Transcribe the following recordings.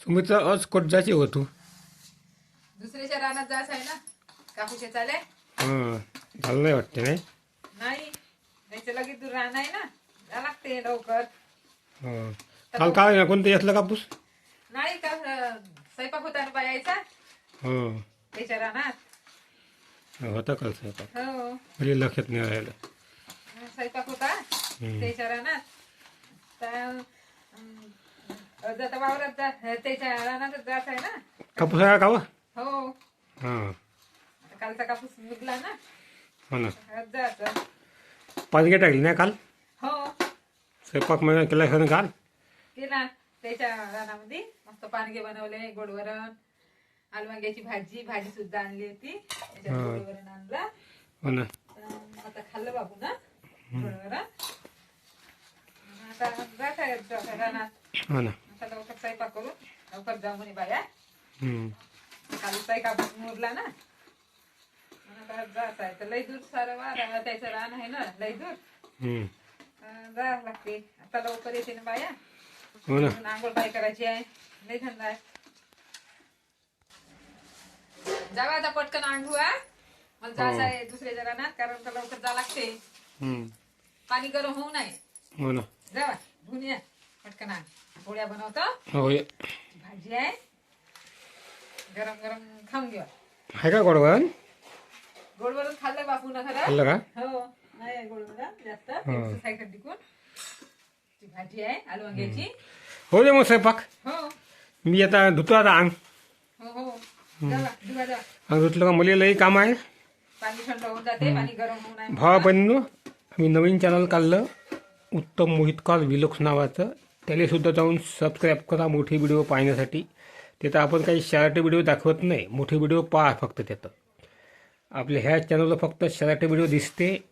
सुमित्रा आज कोट जायचे हो तू. दुसऱ्याच्या रानात जायचं आहे ना? कापूस चाले हां झालं नाही वाटते नाही. लगेच दूर रान आहे ना? जा लागते लवकर. हां. काल काय ना कोणतं घेतलं कापूस? नाही का अं, स्वयंपाक होता ना बायाचा. हां. त्याच्या रानात. होता काल स्वयंपाक. हो. म्हणजे लक्षात नाही राहिलं. स्वयंपाक होता त्याच्या रानात. तर अं, जाता वावरात जा त्याच्या रानातच जात आहे ना. कापूस आहे का? हो. हां. कालचा कापूस निघला ना. हो ना. आज जायचं पाणी काय टाकली नाही काल? हो. स्वयंपाक केला काल? केला. त्याच्या रानामध्ये मस्त पानगे बनवले गोडवरण आलवांग्याची भाजी भाजी सुद्धा आणली होती. त्याच्यात हा. गोडवरण आणला. हो ना. आता खाल्लं बाबू ना गोडवरण आता जात आहे रानात. हो ना. स्वयंपाक करून लवकर जाऊ म्हणे बाया. काल स्वयंपाक मुरला ना. जात आहे तर लई दूर सारं वारा त्याचं रान आहे ना लई दूर जावं लागते. आता लवकर येते ना बाया. हो आंघोळ काय करायची आहे. लई थंड आहे. जावा आता पटकन आंघू हा. मला जायचं आहे दुसऱ्या रानात कारण का लवकर जा लागते. पाणी गरम होऊ नये. हो जावा धुवून या. पटकन आण. पोळ्या बनवतो. हो. भाजी आहे. गरम गरम खाऊन घेऊ आहे का गोडवण? खाल्लं बापू ना खरं. खाल्लं का? हो नाही जास्त. हा. टिकून ती भाजी आहे आलू वांग्याची. हो दे मग स्वयंपाक. हो. मी आता धुतो आता अंग हो हो. धुवा अंग धुतलं का मला लई काम आहे. पाणी थंड होऊन जाते पाणी गरम होऊ नये भावा बहिणीनो आम्ही नवीन चॅनल काढलं. उत्तम मोहितकर विलोक्स नावाचं. त्यालासुद्धा जाऊन सबस्क्राईब करा मोठे व्हिडिओ पाहण्यासाठी. तिथं आपण काही शराटे व्हिडिओ दाखवत नाही. मोठे व्हिडिओ पहा फक्त तिथं. आपल्या ह्या चॅनलला फक्त शराटे व्हिडिओ दिसते.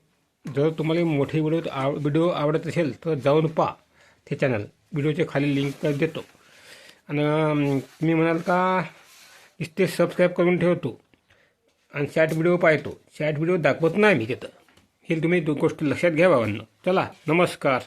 जर तुम्हाला मोठे व्हिडिओ आव व्हिडिओ आवडत असेल तर जाऊन पहा. ते चॅनल व्हिडिओच्या खाली लिंक देतो. आणि तुम्ही म्हणाल का इथे सबस्क्राईब करून ठेवतो. आणि शॉर्ट व्हिडिओ पाहतो. शॉर्ट व्हिडिओ दाखवत नाही मी तिथं. हे तुम्ही दोन गोष्टी लक्षात घ्या बाबांना. चला नमस्कार.